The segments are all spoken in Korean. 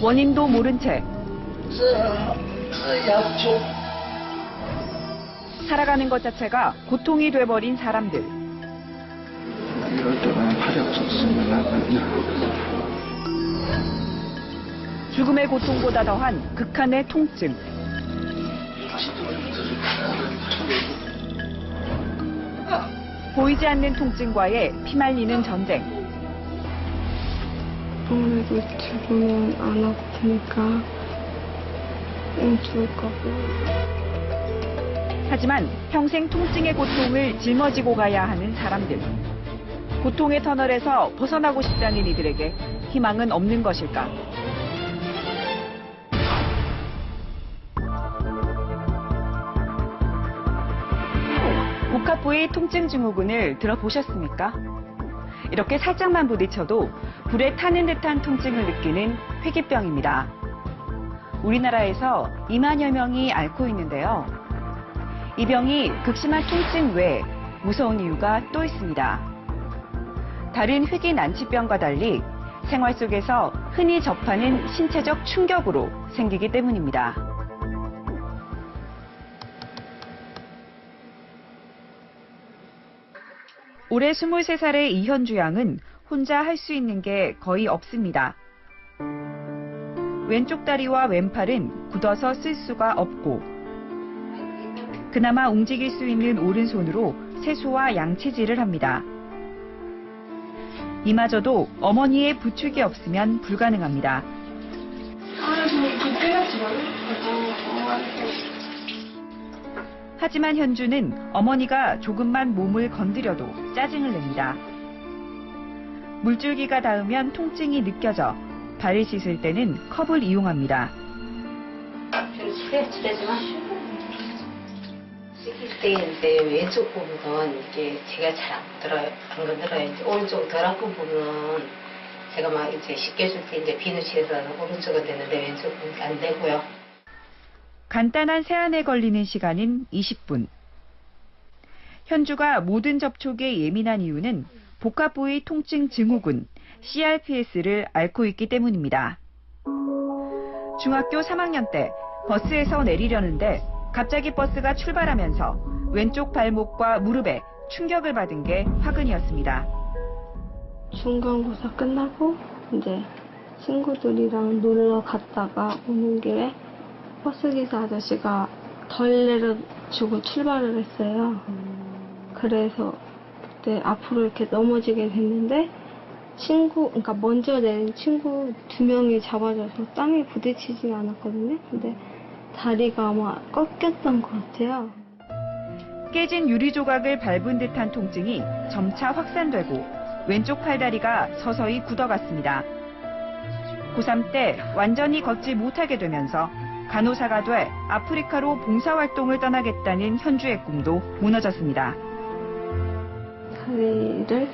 원인도 모른 채. 살아가는 것 자체가 고통이 돼버린 사람들. 이럴 때는 팔이 없었으면. 죽음의 고통보다 더한 극한의 통증. 보이지 않는 통증과의 피말리는 전쟁. 아무래도 죽으면 안 아프니까 응, 죽을 거고. 하지만 평생 통증의 고통을 짊어지고 가야 하는 사람들. 고통의 터널에서 벗어나고 싶다는 이들에게 희망은 없는 것일까? 복합부의 통증 증후군을 들어보셨습니까? 이렇게 살짝만 부딪혀도 불에 타는 듯한 통증을 느끼는 회기병입니다. 우리나라에서 2만여 명이 앓고 있는데요. 이 병이 극심한 통증 외에 무서운 이유가 또 있습니다. 다른 회기 난치병과 달리 생활 속에서 흔히 접하는 신체적 충격으로 생기기 때문입니다. 올해 23살의 이현주 양은 혼자 할 수 있는 게 거의 없습니다. 왼쪽 다리와 왼팔은 굳어서 쓸 수가 없고 그나마 움직일 수 있는 오른손으로 세수와 양치질을 합니다. 이마저도 어머니의 부축이 없으면 불가능합니다. 하지만 현주는 어머니가 조금만 몸을 건드려도 짜증을 냅니다. 물줄기가 닿으면 통증이 느껴져 발을 씻을 때는 컵을 이용합니다. 씻길 때 이제 왼쪽 부분은 이게 제가 잘 안 들어요. 안 건드려요. 이제 오른쪽 덜 아픈 부분은 제가 막 이제 씻겨줄 때 이제 비누칠해서 오른쪽은 되는데 왼쪽은 안 되고요. 간단한 세안에 걸리는 시간은 20분. 현주가 모든 접촉에 예민한 이유는 복합부위 통증 증후군 CRPS를 앓고 있기 때문입니다. 중학교 3학년 때 버스에서 내리려는데 갑자기 버스가 출발하면서 왼쪽 발목과 무릎에 충격을 받은 게 화근이었습니다. 중간고사 끝나고 이제 친구들이랑 놀러 갔다가 오는 길에 버스기사 아저씨가 덜 내려주고 출발을 했어요. 그래서 그때 앞으로 이렇게 넘어지게 됐는데 친구, 그러니까 먼저 내린 친구 두 명이 잡아줘서 땅에 부딪히진 않았거든요. 근데 다리가 아마 꺾였던 것 같아요. 깨진 유리 조각을 밟은 듯한 통증이 점차 확산되고 왼쪽 팔다리가 서서히 굳어갔습니다. 고3 때 완전히 걷지 못하게 되면서 간호사가 돼 아프리카로 봉사활동을 떠나겠다는 현주의 꿈도 무너졌습니다. 다리를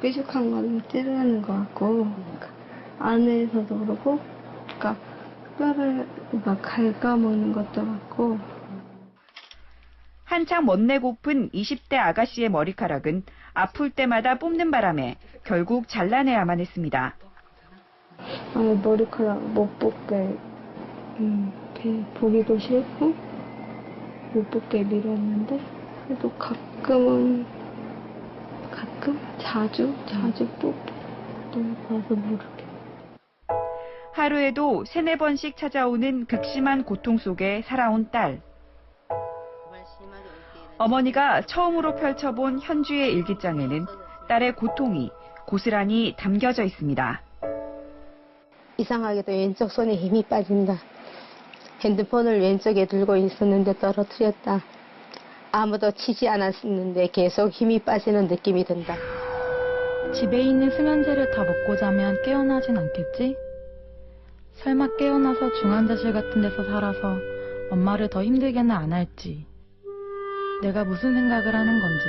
삐죽한 거는 찌르는 것 같고 안에서도 그렇고 그러니까 뼈를 그러니까 갉아먹는 것도 같고 한창 멋내고픈 20대 아가씨의 머리카락은 아플 때마다 뽑는 바람에 결국 잘라내야만 했습니다. 아예 머리카락 못 뽑게 음, 이렇게 보기도 싫고 못 뽑게 밀었는데 그래도 가끔은 가끔 자주 자주 또 봐서 모르게 하루에도 세네 번씩 찾아오는 극심한 고통 속에 살아온 딸. 어머니가 처음으로 펼쳐본 현주의 일기장에는 딸의 고통이 고스란히 담겨져 있습니다. 이상하게도 왼쪽 손에 힘이 빠진다. 핸드폰을 왼쪽에 들고 있었는데 떨어뜨렸다. 아무도 치지 않았는데 계속 힘이 빠지는 느낌이 든다. 집에 있는 수면제를 다 먹고 자면 깨어나진 않겠지? 설마 깨어나서 중환자실 같은 데서 살아서 엄마를 더 힘들게는 안 할지. 내가 무슨 생각을 하는 건지.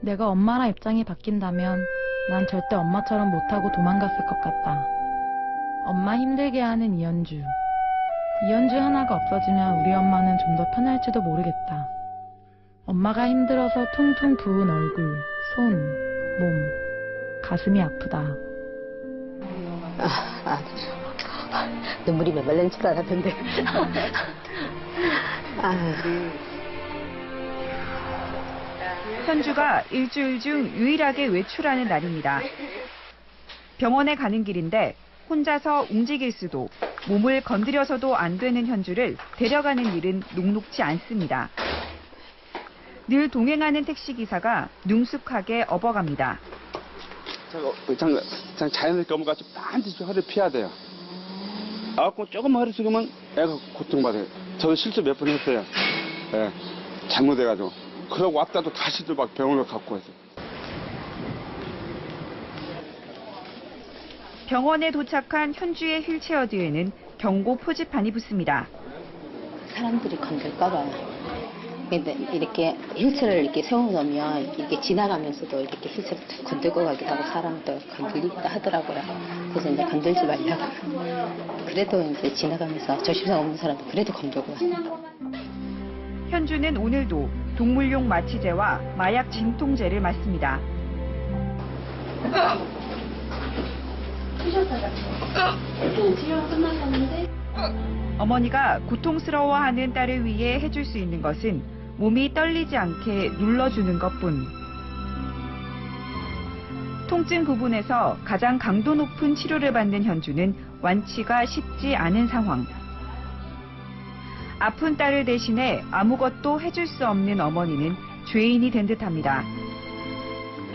내가 엄마랑 입장이 바뀐다면 난 절대 엄마처럼 못하고 도망갔을 것 같다. 엄마 힘들게 하는 이현주. 이현주 하나가 없어지면 우리 엄마는 좀 더 편할지도 모르겠다. 엄마가 힘들어서 퉁퉁 부은 얼굴, 손, 몸, 가슴이 아프다. 아, 아, 눈물이 메말린 줄 알았는데. 아, 현주가 일주일 중 유일하게 외출하는 날입니다. 병원에 가는 길인데 혼자서 움직일 수도 몸을 건드려서도 안 되는 현주를 데려가는 일은 녹록지 않습니다. 늘 동행하는 택시기사가 능숙하게 업어갑니다. 장, 장 자연스럽게 좀 반드시 허리를 피해야 돼요. 아고 조금만 허리 숙이면 애가 고통받아요. 저도 실수 몇 번 했어요. 예, 잘못해가지고. 그러고 왔다도 다시 또 막 병원을 갖고 왔어요. 병원에 도착한 현주의 휠체어 뒤에는 경고 표지판이 붙습니다. 사람들이 건들까봐. 근데 이렇게 힐체를 이렇게 세워놓으면 이렇게 지나가면서도 이렇게 힐체를 툭 건들고 가기도 하고 사람들 건들리기도 하더라고요. 그래서 이제 건들지 말라고. 그래도 이제 지나가면서 조심성 없는 사람도 그래도 건들고 가요. 현주는 오늘도 동물용 마취제와 마약 진통제를 맞습니다. 어머니가 고통스러워하는 딸을 위해 해줄 수 있는 것은 몸이 떨리지 않게 눌러주는 것뿐. 통증 부분에서 가장 강도 높은 치료를 받는 현주는 완치가 쉽지 않은 상황. 아픈 딸을 대신해 아무것도 해줄 수 없는 어머니는 죄인이 된 듯합니다.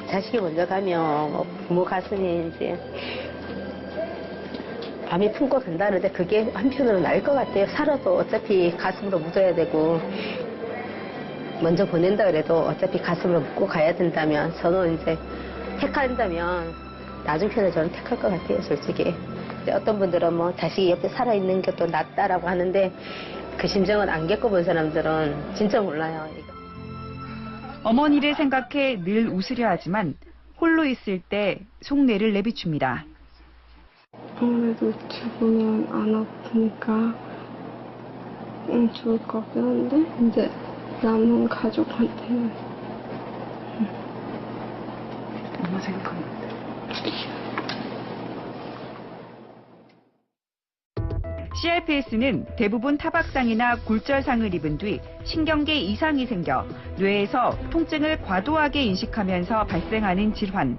자식이 먼저 가면 부모 가슴이 이제 밤에 품고 간다는데 그게 한편으로 나을 것 같아요. 살아도 어차피 가슴으로 묻어야 되고 먼저 보낸다 그래도 어차피 가슴으로 묻고 가야 된다면 저는 이제 택한다면 나중 편을 저는 택할 것 같아요, 솔직히. 어떤 분들은 뭐 자식이 옆에 살아있는 게 또 낫다라고 하는데 그 심정을 안 겪어본 사람들은 진짜 몰라요. 어머니를 생각해 늘 웃으려 하지만 홀로 있을 때 속내를 내비춥니다. 아무래도 죽으면 안 아프니까 응, 좋을 것 같긴 한데 이제 남은 가족한테는 엄마 생각하면 CRPS는 대부분 타박상이나 골절상을 입은 뒤 신경계 이상이 생겨 뇌에서 통증을 과도하게 인식하면서 발생하는 질환.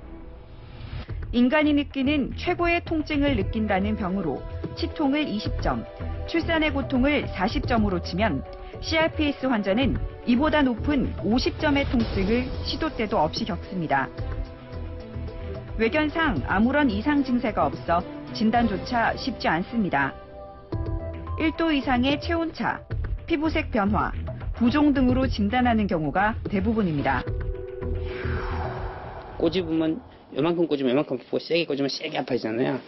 인간이 느끼는 최고의 통증을 느낀다는 병으로 치통을 20점, 출산의 고통을 40점으로 치면 CRPS 환자는 이보다 높은 50점의 통증을 시도 때도 없이 겪습니다. 외견상 아무런 이상 증세가 없어 진단조차 쉽지 않습니다. 1도 이상의 체온차, 피부색 변화, 부종 등으로 진단하는 경우가 대부분입니다. 꼬집으면 요만큼 꼬집으면 요만큼 아프고 세게 꼬집으면 세게 아파지잖아요.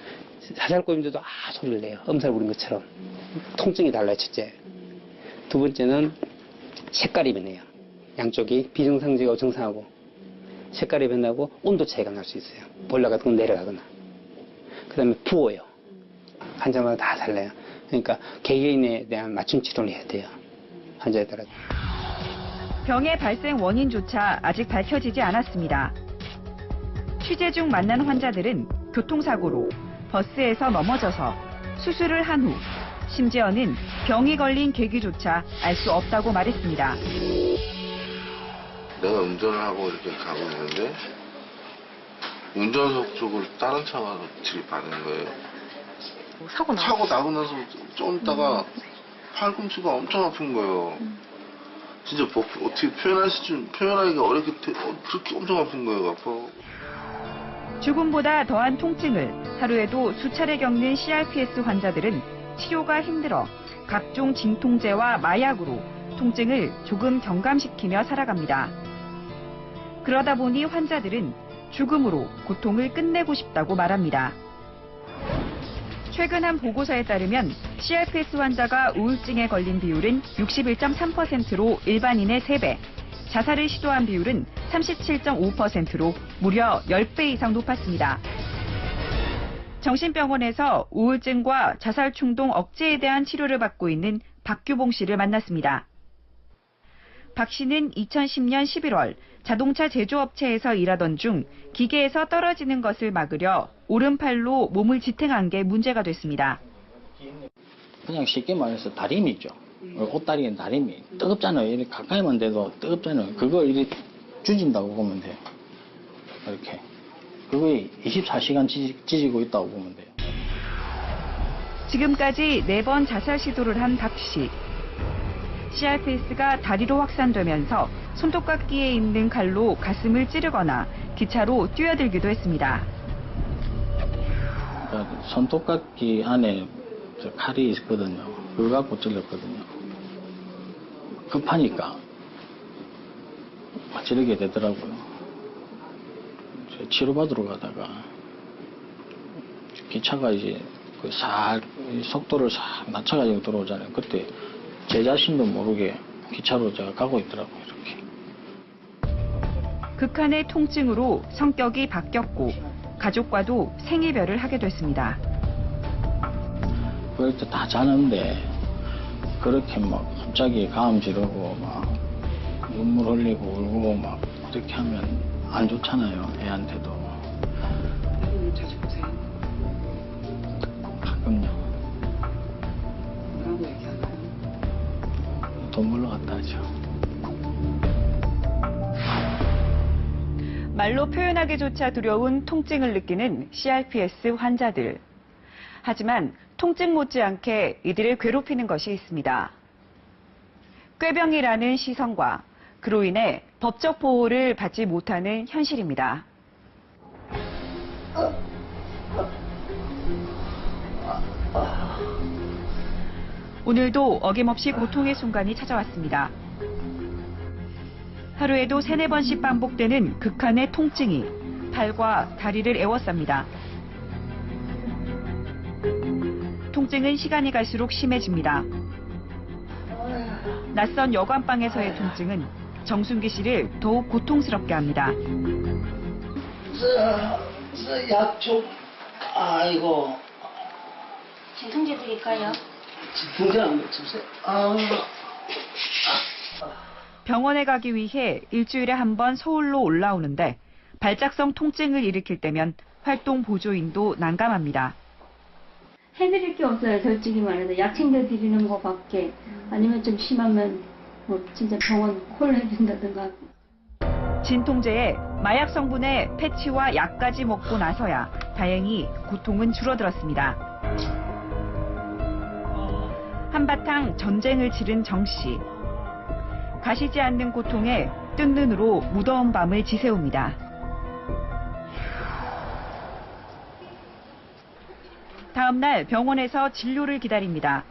살살 꼬집는데도 아 소리를 내요. 엄살 부린 것처럼. 통증이 달라요, 첫째. 두 번째는 색깔이 변해요. 양쪽이 비정상적이고 정상하고 색깔이 변하고 온도 차이가 날 수 있어요. 올라가거나 내려가거나. 그 다음에 부어요. 환자마다 다 달라요. 그러니까 개개인에 대한 맞춤 치료를 해야 돼요. 환자에 따라. 병의 발생 원인조차 아직 밝혀지지 않았습니다. 취재 중 만난 환자들은 교통사고로 버스에서 넘어져서 수술을 한 후 심지어는 병이 걸린 계기조차 알 수 없다고 말했습니다. 내가 운전을 하고 이렇게 가고 있는데 운전석 쪽으로 다른 차가 들이받은 거예요. 사고 나. 차고 나고 나서 좀 있다가 팔꿈치가 엄청 아픈 거예요. 진짜 뭐, 어떻게 표현할 수 표현하기가 어렵게 되- 어, 그렇게 엄청 아픈 거예요. 아파. 죽음보다 더한 통증을 하루에도 수차례 겪는 CRPS 환자들은 치료가 힘들어 각종 진통제와 마약으로 통증을 조금 경감시키며 살아갑니다. 그러다 보니 환자들은 죽음으로 고통을 끝내고 싶다고 말합니다. 최근 한 보고서에 따르면 CRPS 환자가 우울증에 걸린 비율은 61.3%로 일반인의 3배, 자살을 시도한 비율은 37.5%로 무려 10배 이상 높았습니다. 정신병원에서 우울증과 자살 충동 억제에 대한 치료를 받고 있는 박규봉 씨를 만났습니다. 박 씨는 2010년 11월 자동차 제조업체에서 일하던 중 기계에서 떨어지는 것을 막으려 오른팔로 몸을 지탱한 게 문제가 됐습니다. 그냥 쉽게 말해서 있죠. 옷다리엔 다리미. 뜨겁잖아요. 가까이만 돼도 뜨겁잖아요. 그걸 이렇게 주진다고 보면 돼요. 이렇게. 그거에 24시간 찢, 찢고 있다고 보면 돼요. 지금까지 4번 자살 시도를 한 박 씨. CRPS가 다리로 확산되면서 손톱깎이에 있는 칼로 가슴을 찌르거나 기차로 뛰어들기도 했습니다. 그러니까 손톱깎이 안에 저 칼이 있거든요. 그거 갖고 찔렀거든요. 급하니까 찌르게 되더라고요. 저 치료받으러 가다가 기차가 이제 그싹 속도를 싹 낮춰가지고 들어오잖아요. 그때 제 자신도 모르게 기차로 제가 가고 있더라고요. 이렇게. 극한의 통증으로 성격이 바뀌었고 가족과도 생이별을 하게 됐습니다. 그럴 때 다 자는데 그렇게 막 갑자기 가음 지르고 막 눈물 흘리고 울고 막 그렇게 하면 안 좋잖아요 애한테도 부모님 자주 보세요. 가끔요 뭐라고 얘기하나요? 돈 벌러 갔다 하죠 말로 표현하기조차 두려운 통증을 느끼는 CRPS 환자들. 하지만 통증 못지않게 이들을 괴롭히는 것이 있습니다. 꾀병이라는 시선과 그로 인해 법적 보호를 받지 못하는 현실입니다. 오늘도 어김없이 고통의 순간이 찾아왔습니다. 하루에도 세네 번씩 반복되는 극한의 통증이 팔과 다리를 애워쌉니다. 통증은 시간이 갈수록 심해집니다. 낯선 여관방에서의 통증은 정순기 씨를 더욱 고통스럽게 합니다. 약좀 아이고 진통제 드릴까요? 진통제 한번 주세요 아 병원에 가기 위해 일주일에 한 번 서울로 올라오는데 발작성 통증을 일으킬 때면 활동 보조인도 난감합니다. 해드릴 게 없어요. 솔직히 말해서 약 챙겨 드리는 거밖에 아니면 좀 심하면 뭐 진짜 병원 콜 해준다든가 진통제에 마약 성분의 패치와 약까지 먹고 나서야 다행히 고통은 줄어들었습니다. 한바탕 전쟁을 치른 정 씨. 가시지 않는 고통에 뜬 눈으로 무더운 밤을 지새웁니다. 다음 날 병원에서 진료를 기다립니다.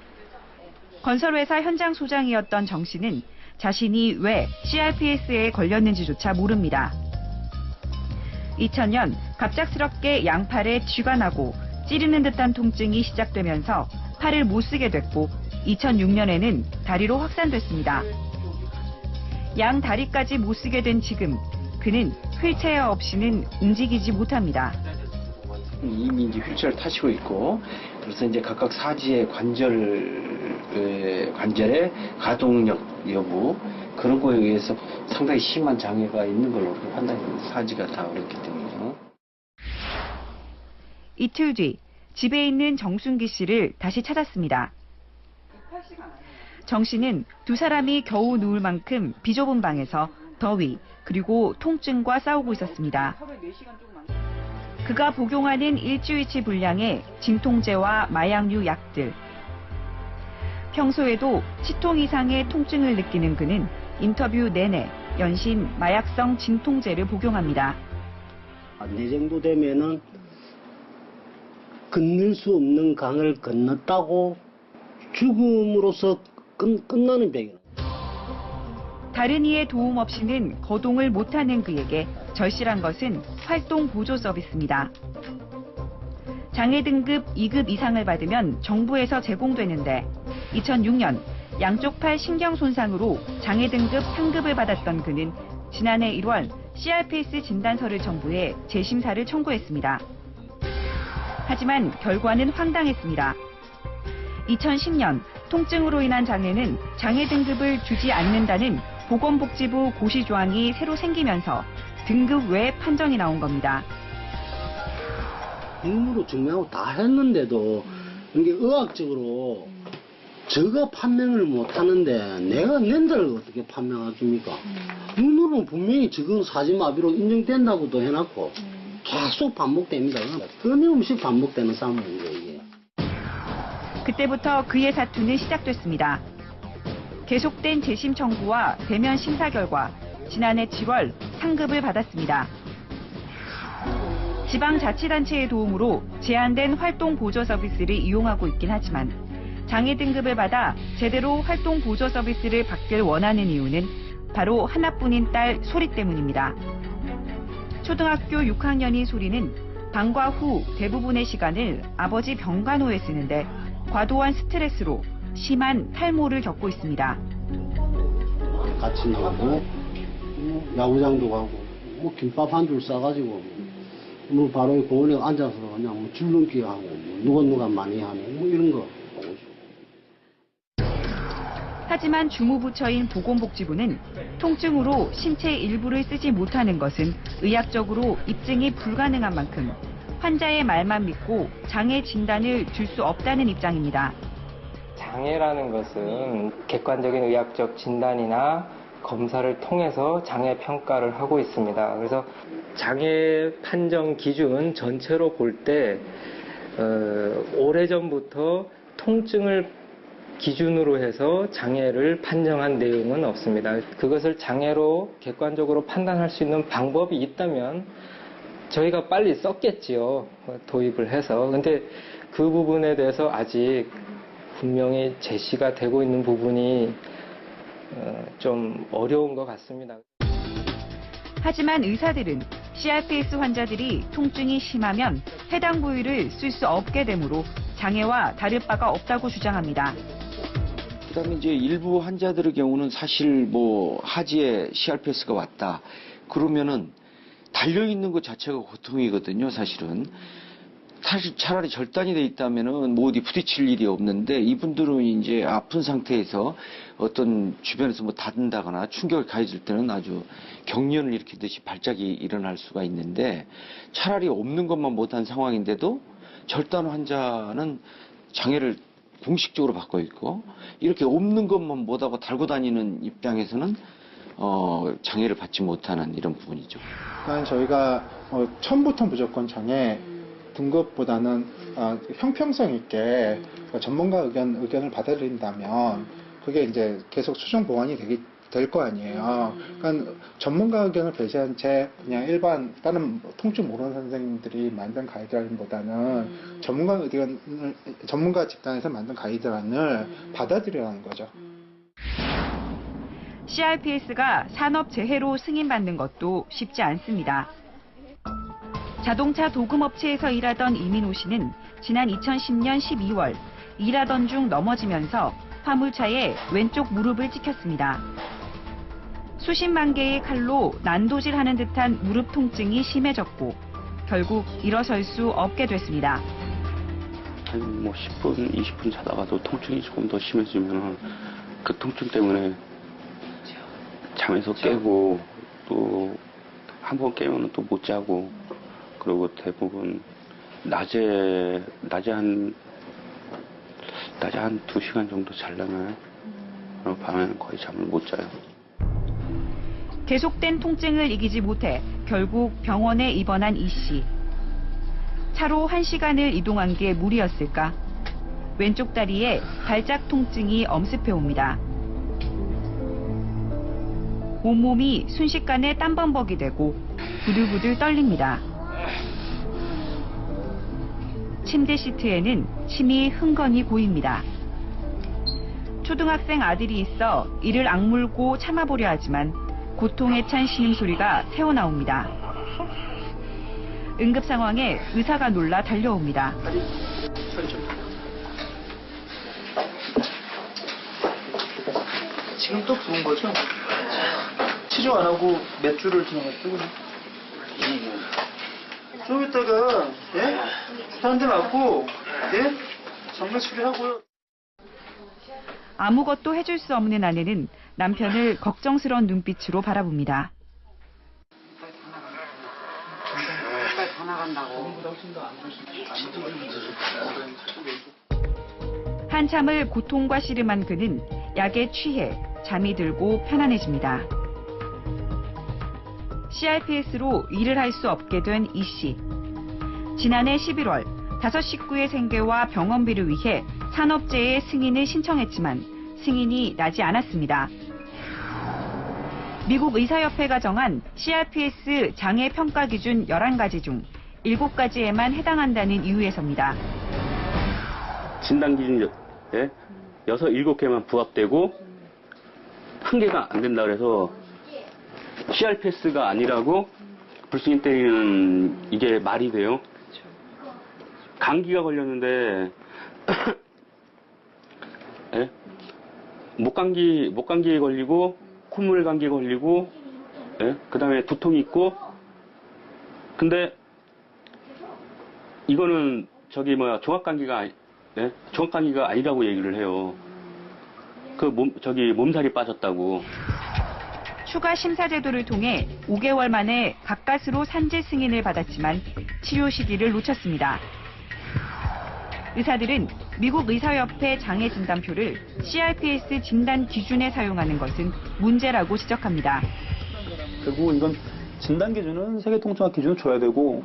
건설회사 현장 소장이었던 정 씨는 자신이 왜 CRPS에 걸렸는지조차 모릅니다. 2000년 갑작스럽게 양팔에 쥐가 나고 찌르는 듯한 통증이 시작되면서 팔을 못 쓰게 됐고 2006년에는 다리로 확산됐습니다. 양 다리까지 못 쓰게 된 지금 그는 휠체어 없이는 움직이지 못합니다. 이미 이제 휠체어를 타시고 있고 그래서 이제 각각 사지의 관절 에, 관절의 가동력 여부 그런 거에 의해서 상당히 심한 장애가 있는 걸로 판단합니다. 사지가 다 어렵기 때문에요. 이틀 뒤 집에 있는 정순기 씨를 다시 찾았습니다. 정 씨는 두 사람이 겨우 누울 만큼 비좁은 방에서 더위 그리고 통증과 싸우고 있었습니다. 그가 복용하는 일주일치 분량의 진통제와 마약류 약들. 평소에도 치통 이상의 통증을 느끼는 그는 인터뷰 내내 연신 마약성 진통제를 복용합니다. 내 정도 되면은 건널 수 없는 강을 건넜다고 죽음으로써 끝, 끝나는 병이에요. 다른 이의 도움 없이는 거동을 못하는 그에게 절실한 것은 활동 보조 서비스입니다. 장애 등급 2급 이상을 받으면 정부에서 제공되는데 2006년 양쪽 팔 신경 손상으로 장애 등급 3급을 받았던 그는 지난해 1월 CRPS 진단서를 첨부해 재심사를 청구했습니다. 하지만 결과는 황당했습니다. 2010년 통증으로 인한 장애는 장애 등급을 주지 않는다는 보건복지부 고시 조항이 새로 생기면서 등급 외 판정이 나온 겁니다. 힘으로 증명하고 다 했는데도 이게 의학적으로 저가 판명을 못 하는데 내가 낸다를 어떻게 판명하십니까? 눈으로는 분명히 지금 사지마비로 인정된다고도 해놨고 계속 반복됩니다. 끊임없이 반복되는 싸움이에요 이게. 그때부터 그의 사투는 시작됐습니다. 계속된 재심 청구와 대면 심사 결과 지난해 7월 상급을 받았습니다. 지방자치단체의 도움으로 제한된 활동 보조 서비스를 이용하고 있긴 하지만 장애 등급을 받아 제대로 활동 보조 서비스를 받길 원하는 이유는 바로 하나뿐인 딸 소리 때문입니다. 초등학교 6학년인 소리는 방과 후 대부분의 시간을 아버지 병간호에 쓰는데 과도한 스트레스로 심한 탈모를 겪고 있습니다. 같이 나오고 뭐 야구장도 가고 뭐 김밥 한 줄 싸가지고 뭐 바로 공원에 앉아서 그냥 뭐 줄넘기 하고 뭐 누가 누가 많이 하네 뭐 이런 거 하고 하지만 주무부처인 보건복지부는 통증으로 신체 일부를 쓰지 못하는 것은 의학적으로 입증이 불가능한 만큼 환자의 말만 믿고 장애 진단을 줄 수 없다는 입장입니다. 장애라는 것은 객관적인 의학적 진단이나 검사를 통해서 장애 평가를 하고 있습니다. 그래서 장애 판정 기준 전체로 볼때 어, 오래전부터 통증을 기준으로 해서 장애를 판정한 내용은 없습니다. 그것을 장애로 객관적으로 판단할 수 있는 방법이 있다면 저희가 빨리 썼겠지요. 도입을 해서. 근데 그 부분에 대해서 아직 분명히 제시가 되고 있는 부분이 어, 좀 어려운 것 같습니다. 하지만 의사들은 CRPS 환자들이 통증이 심하면 해당 부위를 쓸 수 없게 되므로 장애와 다를 바가 없다고 주장합니다. 그다음에 이제 일부 환자들의 경우는 사실 뭐 하지에 CRPS가 왔다. 그러면은 달려 있는 것 자체가 고통이거든요, 사실은. 사실 차라리 절단이 돼 있다면은 뭐 어디 부딪힐 일이 없는데 이분들은 이제 아픈 상태에서 어떤 주변에서 뭐 닿는다거나 충격을 가해질 때는 아주 경련을 일으키듯이 발작이 일어날 수가 있는데 차라리 없는 것만 못한 상황인데도 절단 환자는 장애를 공식적으로 받고 있고 이렇게 없는 것만 못하고 달고 다니는 입장에서는 어, 장애를 받지 못하는 이런 부분이죠. 일단 저희가 어, 처음부터 무조건 장애 등급보다는 어, 형평성 있게 그 전문가 의견 의견을 받아들인다면 그게 이제 계속 수정 보완이 되기 될거 아니에요. 그러니까 전문가 의견을 배제한 채 그냥 일반 다른 통증 모르는 선생님들이 만든 가이드라인보다는 전문가 의견을 전문가 집단에서 만든 가이드라인을 받아들여라는 거죠. CRPS가 산업 재해로 승인받는 것도 쉽지 않습니다. 자동차 도금업체에서 일하던 이민호 씨는 지난 2010년 12월 일하던 중 넘어지면서 화물차에 왼쪽 무릎을 찍혔습니다. 수십만 개의 칼로 난도질하는 듯한 무릎 통증이 심해졌고 결국 일어설 수 없게 됐습니다. 한 뭐 10분, 20분 자다가도 통증이 조금 더 심해지면 그 통증 때문에 잠에서 깨고 또 한 번 깨면 또 못 자고 그리고 대부분 낮에 낮에 한 낮에 한 두 시간 정도 잘려면 그리고 밤에는 거의 잠을 못 자요. 계속된 통증을 이기지 못해 결국 병원에 입원한 이 씨. 차로 한 시간을 이동한 게 무리였을까? 왼쪽 다리에 발작 통증이 엄습해 옵니다. 온몸이 순식간에 땀범벅이 되고 부들부들 떨립니다. 침대 시트에는 침이 흥건히 고입니다. 초등학생 아들이 있어 이를 악물고 참아보려 하지만 고통에 찬 신음소리가 새어나옵니다. 응급 상황에 의사가 놀라 달려옵니다. 지금 또 부은 거죠? 치료 안 하고 몇 주를 지나갔죠, 그냥? 좀 이따가, 예? 대 맞고, 예? 정면 치료하고요. 아무것도 해줄 수 없는 아내는 남편을 걱정스러운 눈빛으로 바라봅니다. 한참을 고통과 씨름한 그는 약에 취해 잠이 들고 편안해집니다. CRPS로 일을 할 수 없게 된 이 씨. 지난해 11월 다섯 식구의 생계와 병원비를 위해 산업재해 승인을 신청했지만 승인이 나지 않았습니다. 미국 의사협회가 정한 CRPS 장애 평가 기준 11가지 중 7가지에만 해당한다는 이유에서입니다. 진단 기준에 여섯 일곱 개만 부합되고 한 개가 안 된다 그래서 CRPS가 아니라고 불승인 때리는 이게 말이 돼요? 감기가 걸렸는데 예? 목감기 목감기에 걸리고 콧물 감기에 걸리고 예? 그다음에 두통이 있고 근데 이거는 저기 뭐야 종합감기가 아니- 예? 종합감기가 아니라고 얘기를 해요. 그 몸 저기 몸살이 빠졌다고. 추가 심사 제도를 통해 5개월 만에 가까스로 산재 승인을 받았지만 치료 시기를 놓쳤습니다. 의사들은 미국 의사협회 장애 진단표를 CRPS 진단 기준에 사용하는 것은 문제라고 지적합니다. 결국 이건 진단 기준은 세계 통증학 기준을 줘야 되고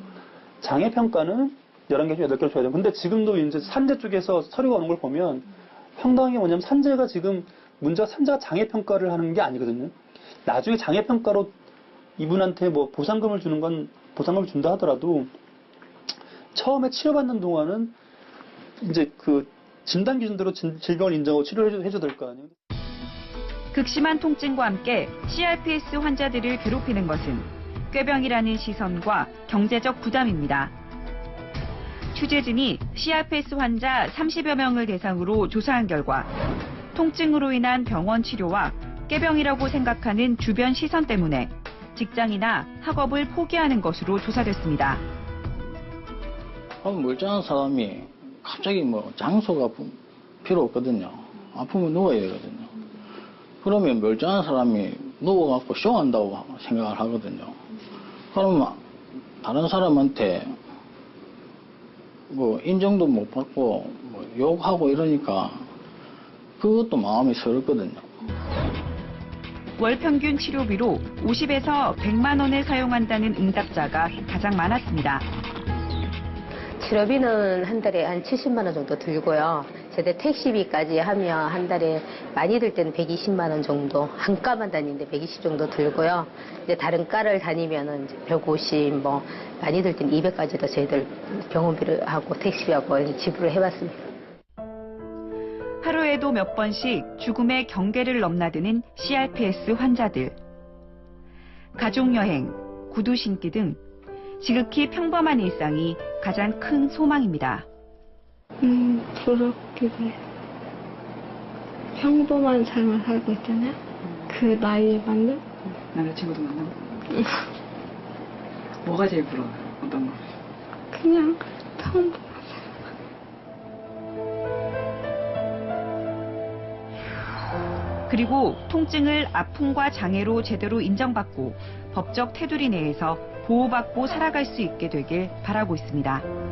장애 평가는 11개 중 8개를 줘야 되고 근데 지금도 이제 산재 쪽에서 서류가 오는 걸 보면 황당한 게 뭐냐면 산재가 지금 문제가 산재가 장애 평가를 하는 게 아니거든요. 나중에 장애 평가로 이분한테 뭐 보상금을 주는 건 보상금을 준다 하더라도 처음에 치료받는 동안은 이제 그 진단 기준대로 진- 질병을 인정하고 치료를 해줘야 될 거 아니에요. 극심한 통증과 함께 CRPS 환자들을 괴롭히는 것은 꾀병이라는 시선과 경제적 부담입니다. 취재진이 CRPS 환자 30여 명을 대상으로 조사한 결과 통증으로 인한 병원 치료와 꾀병이라고 생각하는 주변 시선 때문에 직장이나 학업을 포기하는 것으로 조사됐습니다. 멀쩡한 사람이 갑자기 뭐 장소가 부- 필요 없거든요. 아프면 누워야 되거든요. 그러면 멀쩡한 사람이 누워갖고 쇼한다고 생각을 하거든요. 그러면 다른 사람한테 뭐 인정도 못 받고 뭐 욕하고 이러니까 그것도 마음이 서럽거든요. 월 평균 치료비로 50에서 100만 원을 사용한다는 응답자가 가장 많았습니다. 치료비는 한 달에 한 70만 원 정도 들고요. 제대 택시비까지 하면 한 달에 많이 들 때는 120만 원 정도, 한 과만 다니는데 120 정도 들고요. 이제 다른 과를 다니면은 이제 150, 뭐 많이 들 때는 200까지도 저희들 병원비를 하고 택시비하고 지불을 해봤습니다. 하루에도 몇 번씩 죽음의 경계를 넘나드는 CRPS 환자들. 가족여행, 구두 신기 등 지극히 평범한 일상이 가장 큰 소망입니다. 음, 부럽기도 해. 평범한 삶을 살고 있잖아요. 그 나이에 맞는? 남자친구도 만나고 뭐가 제일 부러워요? 어떤 거? 그냥 평범. 그리고 통증을 아픔과 장애로 제대로 인정받고 법적 테두리 내에서 보호받고 살아갈 수 있게 되길 바라고 있습니다.